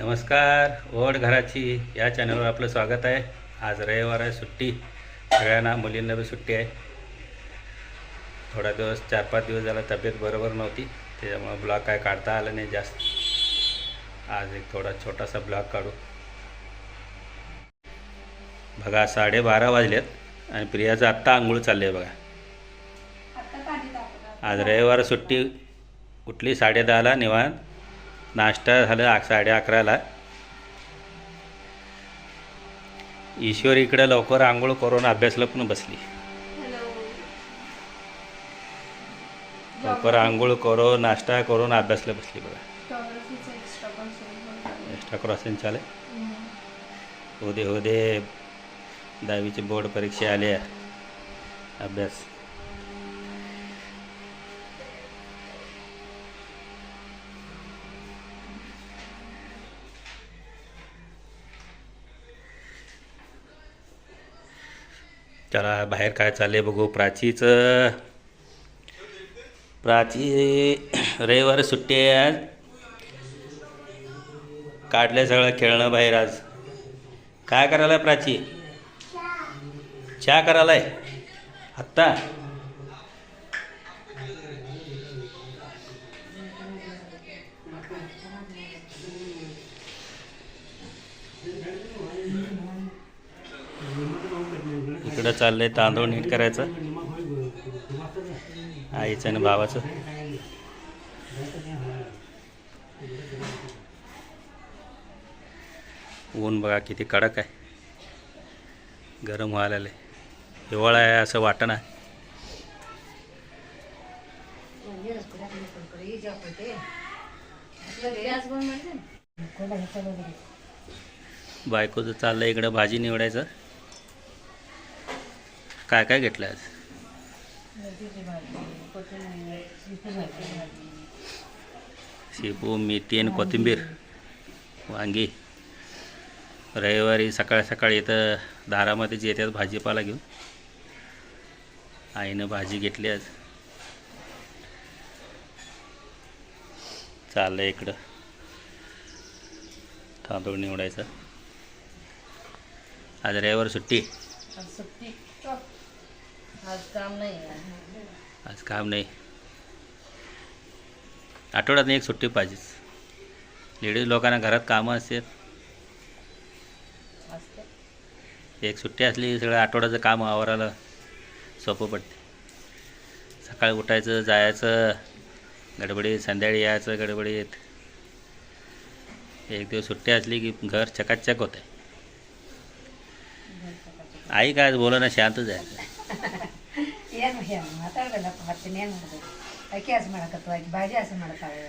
नमस्कार ओढ घराची या चॅनलवर आपलं स्वागत आहे. आज रविवार आहे सुट्टी. सगळ्यांना मुलींना बी सुट्टी आहे. थोडा दिवस चार पाच दिवस झाला तब्येत बरोबर नव्हती. त्याच्यामुळं ब्लॉग काय काढता आलं नाही जास्त. आज एक थोडा छोटासा ब्लॉग काढू. बघा साडेबारा वाजलेत आणि प्रियाचं आत्ता आंघोळ चालली आहे बघा आज रविवार सुट्टी उठली साडेदहाला निवांत. नाश्ता झाला साडे अकराला. ईश्वर इकडे लवकर आंघोळ करून अभ्यासला पण बसली. लवकर आंघोळ करून नाश्ता करून अभ्यासला बसली बघा. एक्स्ट्रा क्रॉसिंग चाले उदे उदे दहावीची बोर्ड परीक्षा आली आहे अभ्यास. चला बाहेर काय चाललंय बघू. प्राचीचं प्राची रविवार सुट्टी आहे आज. काढलंय सगळं खेळणं बाहेर आज. काय करायला प्राची? चहा करायलाय? आत्ता? इकडं चाललंय तांदूळ नीट करायचं. आईचं आणि भावाचं ऊन बघा किती कडक आहे. गरम व्हायला हिवाळा आहे असं वाटणं बायकोचं चाललं इकडं भाजी निवडायचं. काय काय घेतलं आज? शेपू मेथी आणि कोथिंबीर वांगी. रविवारी सकाळ सकाळी इथं दारामध्येच येतात भाजीपाला घेऊन. आईनं भाजी घेतली आज. चाललं इकडं. तांदूळ निवडायचं. आज रविवार सुट्टी. सुट्टी. आज काम नाही आज काम नाही. आठवड्यात एक सुट्टी पाहिजेच. लेडीज लोकांना घरात कामं असतात असते. एक सुट्टी असली सगळं आठवड्याचं काम आवरायला सोपं पडते. सकाळी उठायचं जायचं गडबडीत संध्याकाळी यायचं गडबडीत. एक दिवस सुट्टी असली की घर चकाचक होते आई काय बोला ना शांतच आहे ಏನು ಏನು ಮಾತಾಡೋದಲ್ಲಪ್ಪ ಮತ್ತೆ ಏನು ಅಕ್ಕಿ ಹಸಿ ಮಾಡಕತ್ತು ಆಕೆ ಬಾಜಿ ಹಸಿ ಮಾಡ್ತಾಳೆ.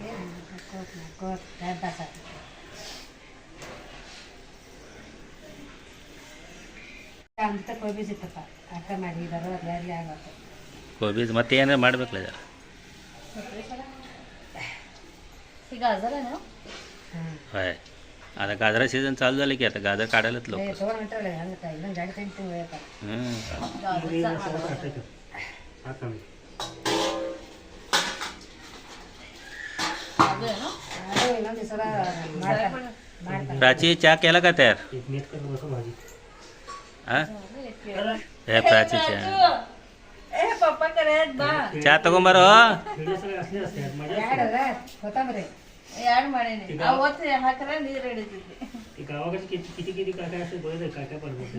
ಏನು ಕೋತ್ ಕೋತ್ ಅಂತ ಕೋಬೀಜ್ ಮಾಡಿ ಬರೋದು ಅಲ್ಲಿ ಆಗುತ್ತೆ ಕೋಬೀಜ್ ಮತ್ತೆ ಏನಾರು ಈಗ? ಅದಲ್ಲ आता गाजरा सीझन चालू झालं की आता गाजर काढायलाच लोक प्राची चहा केला का तयार? प्राची चहा. चहा तगो बरं. हो? ಕೊತ್ತಂಬರಿ ಯಾಡ್ ಮಾಡೇನಿ ಅವತ್ತು ಹಾಕ್ರೆ ನೀರು ಹಿಡಿತೈತಿ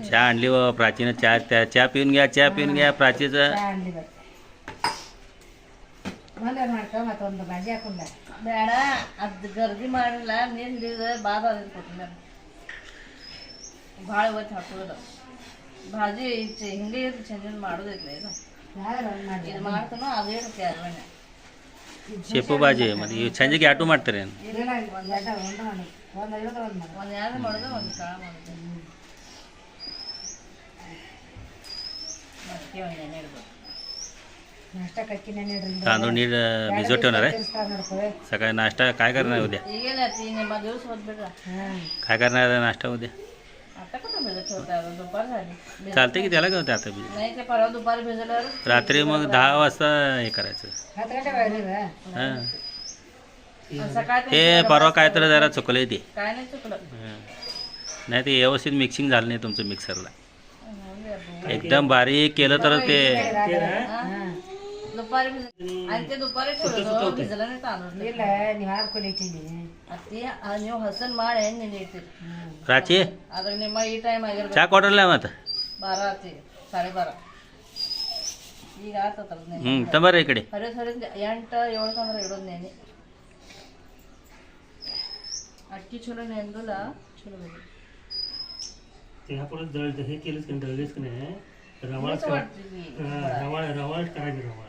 चहा आणली व प्राचीनं चहा त्या चहा पिऊन घ्या चहा पिऊन घ्या प्राचीचं ಅಂಗಡಿ ಬರ್ ಒಂದೇ ಮಾಡ್ಕೊ ಮತ್ತೊಂದು ಭಾಜಿ ಹಾಕೊಂಡ ಬೇಡ ಅದ್ ಗರ್ದಿ ಮಾಡಿಲ್ಲ ನೀನ್ ಹಿಡಿದ ಬಾದ ಅದ್ ಕೊಟ್ಟಿಲ್ಲ ಭಾಳ ಇವತ್ತು ಹಾಕೋದು ಭಾಜಿ ಚೆ- ಹಿಂಗೆ ಇದು ಚಂದ ಮಾಡೋದೈತ್ಲ ಇದು ಯಾರು ಒಂದು ಮಾಡಿ ಇದು ಮಾಡ್ತಾನೋ ಅದೇ ಇರುತ್ತೆ ಅಲ್ವೇ शेपू भाजी म्हणजे ಇವು ಸಂಜೆಗೆ ಆಟು ಮಾಡ್ತಾರೆ ಏನು ಇಲ್ಲ ಒಂದು ಎರಡು ಒಂದು ಮಾಡಿ ಒಂದು ಇರೋದು ಒಂದು ಮಾಡಿ ಒಂದು ಯಾರು ಮಾಡೋದು ಒಂದು ಕಾಳು ಮಾಡೋದು ಮತ್ತೆ ಒಂದು ಎಣ್ಣೆ ಇಡ್ಬೇಕು ನಾಷ್ಟಕ್ಕೆ ಅಕ್ಕಿ ನೆನೆ तांदूळ नीट भिजवत ठेवणार आहे ನೋಡ್ಕೊವೆ सकाळी नाश्ता काय करणार आहे उद्या ಈಗೇನ ನಿಮ್ಮ ದಿವಸ ಹೋದ್ಬಿಡ್ರ ಹಾಂ काय करणार आहे नाश्ता उद्या आता कुठं भिजत ठेवता आता दुपार झाली. भिजत चालते की त्याला होते आता बी नाही ते परवा दुपारी भिजल्यावर रात्री मग दहा वाजता हे करायचं. हां. सकाळी हे परवा काय तर जरा चुकलं ते. काय नाही चुकलं. हां. नाही ते व्यवस्थित मिक्सिंग झालं नाही तुमचं मिक्सरला. एकदम बारीक केलं तर ते हां. दुपारी भिजत आणि ते दुपारी ठेवलं भिजलं नाही तांदूळ ಇಲ್ಲ ನೀವು ಹಾಡ್ಕೊಳಿತೀನಿ ಅತ್ತಿ ನೀವು ಹಸನ್ ಮಾಡಿ ಹೆಣ್ಣು ನೆನೆಯುತ್ತೀರಿ ಪ್ರಾಚಿ ಅದ್ರ ನಿಮ್ಮ ಈ ಟೈಮ್ ಆಗಿರ್ಬೇಕು ಚಾ ಕೊಡ್ರಲ್ಲ ಮತ್ತೆ ಬಾರ ಆತಿ ಸಾಡೆ ಬಾರ ಈಗ ಆತತ್ರ ಹ್ಞೂ ತಂಬರ್ರಿ ಈ ಕಡೆ ಹರಿದ್ ಹರಿದ್ ಎಂಟು ಏಳು ತಂದ್ರೆ ಇಡೋದು ನೆನೆ ಅಕ್ಕಿ ಚಲೋ ನೆಂದಲ್ಲ ಚಲೋ ಬೇಕು ते आपण दळ हे केलंच की नाही, दळलेच की नाही रवाळ मीच वाटते रवाळ रवाळ करायची रवाळ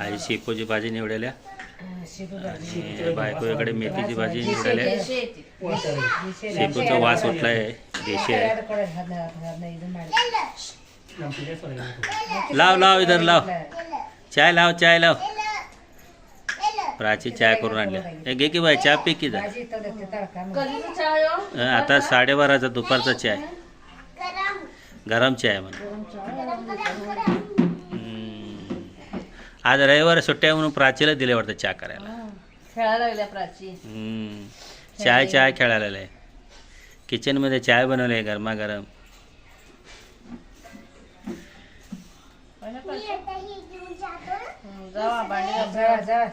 आई शेपूची भाजी निवडल्या बायकोकडे मेथीची भाजी निवडल्या शेपूचा वास उठलाय देशी आहे. लाव लाव इधर लाव. चाय लाव चाय लाव. प्राची चाय करून आणल्या. घे की बाय चहा पी की जा आता साडेबाराचा दुपारचा चाय. गरम चाय म्हणा. आज रविवार सुट्ट्या म्हणून प्राचीला दिले वाटतं चहा करायला खेळायला लागल्या प्राची हम्म. चाय चाय खेळायला आहे किचनमध्ये चाय बनवले आहे गरमागरम? हं, जावा भांडी घासा. जा जा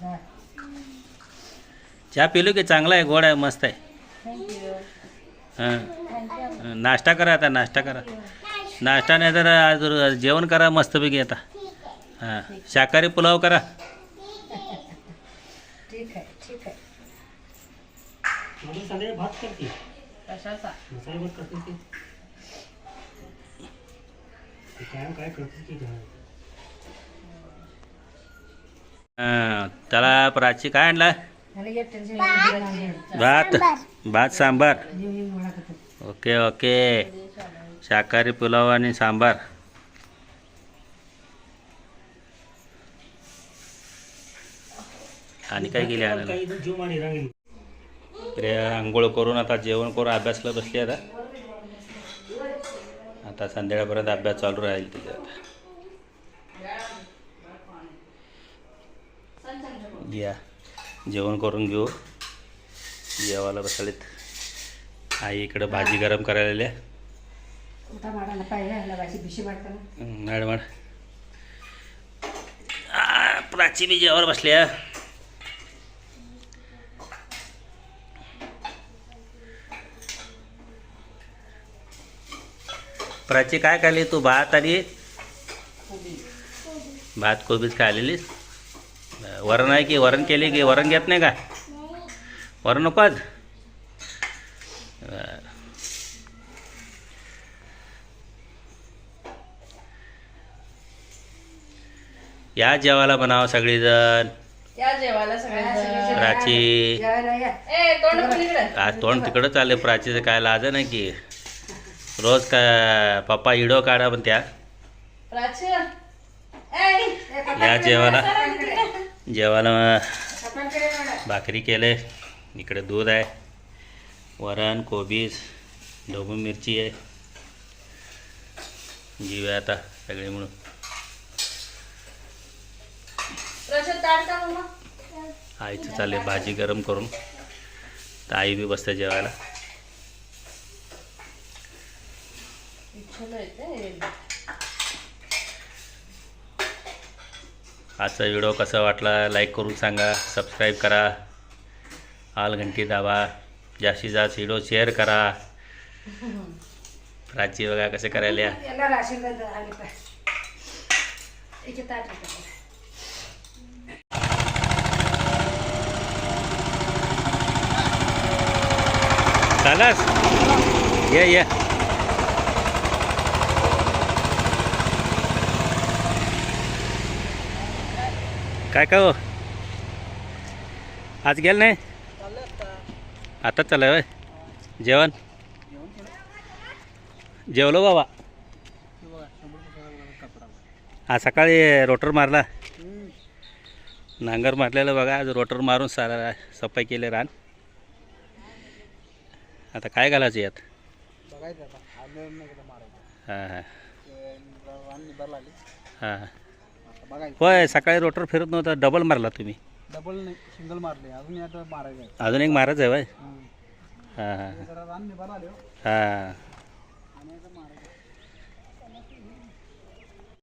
जा चहा पिलो की चांगला आहे गोड आहे मस्त आहे. हां. नाश्ता करा आता नाश्ता करा. नाश्ता नाही तर आज जेवण करा मस्तपैकी आता. हां. शाकाहारी पुलाव करा. त्याला प्राची काय आणला? भात. भात. सांबार. Okay okay. शाकाहारी पुलाव आणि सांबार. आणि काय केले आणायला? प्रिया आंघोळ करून आता जेवण करून अभ्यासला बसली आता. आता संध्याकाळपर्यंत अभ्यास चालू राहील तिथे आता. या. जेवण करून घेऊ. जेवायला बसालेत. आई इकडं भाजी गरम करायला मॅडम प्राची मी जेवायला बसल्या प्राची काय खाली तू? भात आणि भात कोबीच खालेलीस वरण आहे की वरण केली की वरण घेत नाही का? वरण नको आज. या जेवायला बनाव सगळीजण. प्राची जेवायला या ए तोंड पलीकडे आज तोंड तिकडं चालले प्राचीचं काय लाज नाही की. रोज का पप्पा इडो काढा पण त्या. प्राची. ए या जेवायला. जेवायला भाकरी केले. इकडे दूध आहे. वरण कोबीज ढोबू मिरची आहे. जीव आहे आता सगळे म्हणून आईचं चालेल भाजी गरम करून. तर आई बी बसते जेवायला. आजचा व्हिडिओ कसा वाटला लाईक करून सांगा सबस्क्राईब करा आल घंटी दाबा जास्तीत जास्त व्हिडिओ शेअर करा. प्राची बघा कसे करायला. चालास? ये ये. काय काय हो आज गेल नाही? आता. चालय होय? जेवण? जेवलो बाबा. आज सकाळी रोटर मारला. नांगर मारलेलं बघा आज रोटर मारून सारा सफाई केले रान. आता काय घालायचं यात? हां हां हां. होय सकाळी रोटर फिरत नव्हता डबल मारला तुम्ही. डबल नाही सिंगल मारले अजून आता मारायचं अजून एक मारच आहे होय. हां हां. हे.